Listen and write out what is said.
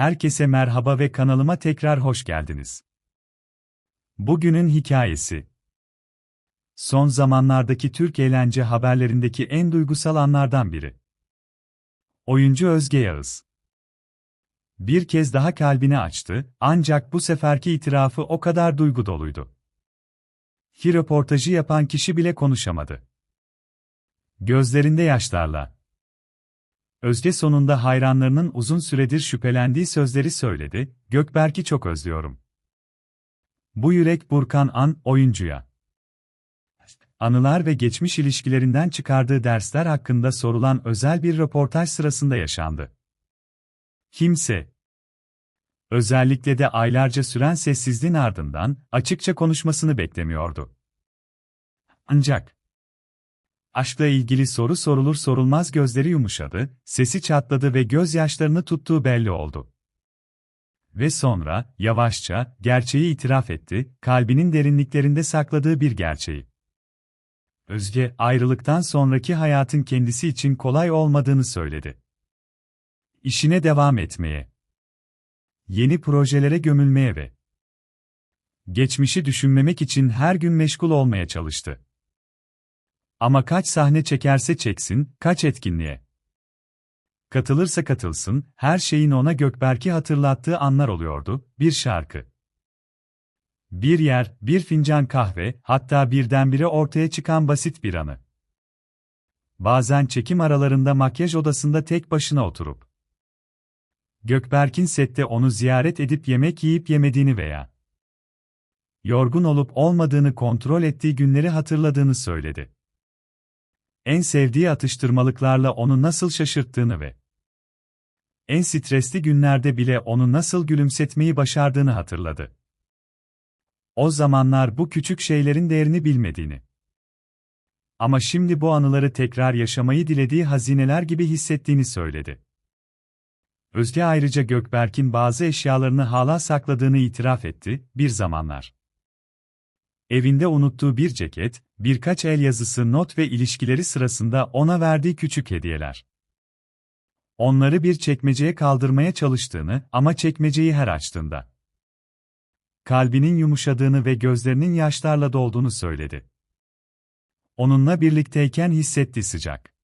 Herkese merhaba ve kanalıma tekrar hoş geldiniz. Bugünün hikayesi. Son zamanlardaki Türk eğlence haberlerindeki en duygusal anlardan biri. Oyuncu Özge Yağız. Bir kez daha kalbini açtı, ancak bu seferki itirafı o kadar duygu doluydu. Ki röportajı yapan kişi bile konuşamadı. Gözlerinde yaşlarla. Özge sonunda hayranlarının uzun süredir şüphelendiği sözleri söyledi, Gökberk'i çok özlüyorum. Bu yürek Burkan An, oyuncuya. Anılar ve geçmiş ilişkilerinden çıkardığı dersler hakkında sorulan özel bir röportaj sırasında yaşandı. Kimse, özellikle de aylarca süren sessizliğin ardından açıkça konuşmasını beklemiyordu. Ancak, Aşkla ilgili soru sorulur sorulmaz gözleri yumuşadı, sesi çatladı ve gözyaşlarını tuttuğu belli oldu. Ve sonra, yavaşça, gerçeği itiraf etti, kalbinin derinliklerinde sakladığı bir gerçeği. Özge, ayrılıktan sonraki hayatın kendisi için kolay olmadığını söyledi. İşine devam etmeye, yeni projelere gömülmeye ve geçmişi düşünmemek için her gün meşgul olmaya çalıştı. Ama kaç sahne çekerse çeksin, kaç etkinliğe. Katılırsa katılsın, her şeyin ona Gökberk'i hatırlattığı anlar oluyordu, bir şarkı. Bir yer, bir fincan kahve, hatta birdenbire ortaya çıkan basit bir anı. Bazen çekim aralarında makyaj odasında tek başına oturup. Gökberk'in sette onu ziyaret edip yemek yiyip yemediğini veya yorgun olup olmadığını kontrol ettiği günleri hatırladığını söyledi en sevdiği atıştırmalıklarla onu nasıl şaşırttığını ve en stresli günlerde bile onu nasıl gülümsetmeyi başardığını hatırladı. O zamanlar bu küçük şeylerin değerini bilmediğini. Ama şimdi bu anıları tekrar yaşamayı dilediği hazineler gibi hissettiğini söyledi. Özge ayrıca Gökberk'in bazı eşyalarını hala sakladığını itiraf etti, bir zamanlar. Evinde unuttuğu bir ceket, birkaç el yazısı not ve ilişkileri sırasında ona verdiği küçük hediyeler. Onları bir çekmeceye kaldırmaya çalıştığını ama çekmeceyi her açtığında kalbinin yumuşadığını ve gözlerinin yaşlarla dolduğunu söyledi. Onunla birlikteyken hissetti sıcak.